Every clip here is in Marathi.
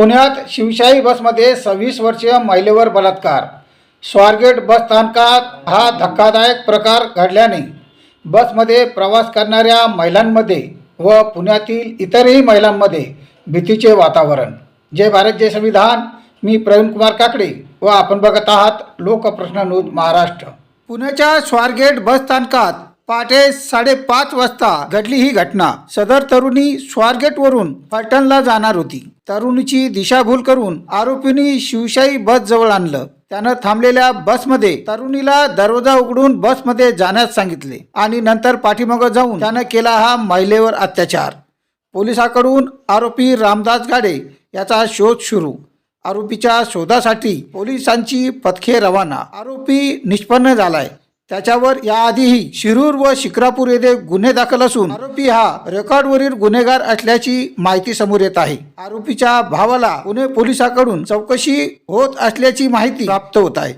पुण्यात शिवशाही बसमध्ये सव्वीस वर्षीय महिलेवर बलात्कार. स्वारगेट बसस्थानकात हा धक्कादायक प्रकार घडल्याने बसमध्ये प्रवास करणाऱ्या महिलांमध्ये व पुण्यातील इतरही महिलांमध्ये भीतीचे वातावरण. जय भारत जय संविधान. मी प्रवीण कुमार काकडे व आपण बघत आहात लोकप्रश्न न्यूज महाराष्ट्र. पुण्याच्या स्वारगेट बस स्थानकात पहाटे साडेपाच वाजता घडली ही घटना. सदर तरुणी स्वारगेटवरून फलटणला जाणार होती. तरुणीची दिशाभूल करून आरोपींनी शिवशाही बस जवळ आणलं. त्यानं थांबलेल्या बसमध्ये तरुणीला दरवाजा उघडून बसमध्ये जाण्यास सांगितले आणि नंतर पाठीमागं जाऊन त्यानं केला हा महिलेवर अत्याचार. पोलिसाकडून आरोपी रामदास गाडे याचा शोध सुरू. आरोपीच्या शोधासाठी पोलिसांची पथके रवाना. आरोपी निष्पन्न झालाय. त्याच्यावर याआधीही शिरूर व शिक्रापूर येथे गुन्हे दाखल असून आरोपी हा रेकॉर्डवरील गुन्हेगार असल्याची माहिती समोर येत आहे. आरोपीच्या भावाला पुणे पोलिसांकडून चौकशी होत असल्याची माहिती प्राप्त होत आहे.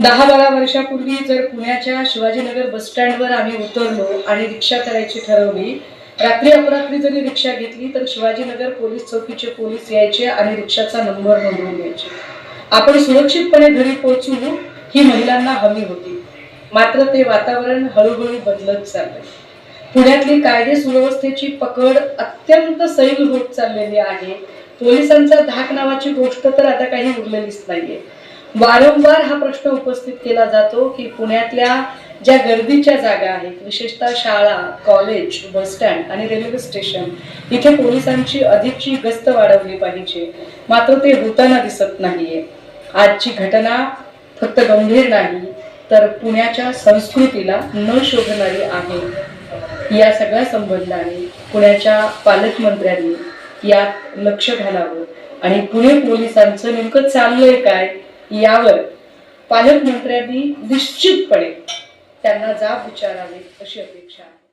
दहा बारा वर्षापूर्वी जर पुण्याच्या शिवाजीनगर बस स्टँडवर आम्ही उतरलो आणि रिक्षा करायची ठरवली रात्री अपरात्री जरी रिक्षा घेतली तर शिवाजीनगर पोलीस चौकीचे पोलीस यायचे आणि रिक्षाचा नंबर नोंदवून द्यायचे आपण सुरक्षितपणे घरी पोहोचू ही महिलांना हमी होती. मात्र ते वातावरण हळूहळू बदलत चाललंय. पुण्यातली कायदे सुव्यवस्थेची पकड अत्यंत सैल होत चाललेली आहे. पोलिसांचा धाक नावाची गोष्ट तर आता काही उरलेलीच नाहीये. वारंवार हा प्रश्न उपस्थित केला जातो की पुण्यातल्या ज्या गर्दीच्या जागा आहेत विशेषतः शाळा कॉलेज बस स्टँड आणि रेल्वे स्टेशन इथे पोलिसांची अधिकची गस्त वाढवली पाहिजे. मात्र ते होताना दिसत नाहीये. आजची घटना फक्त गंभीर नाही तर पुण्याच्या संस्कृतीला न शोधणारी आहे. या सगळ्या संबंधाने पुण्याच्या पालकमंत्र्यांनी यात लक्ष घालावं आणि पुणे पोलिसांचं नेमकं चाललंय काय यावर पालकमंत्र्यांनी निश्चितपणे त्यांना जाब विचारावे अशी अपेक्षा आहे.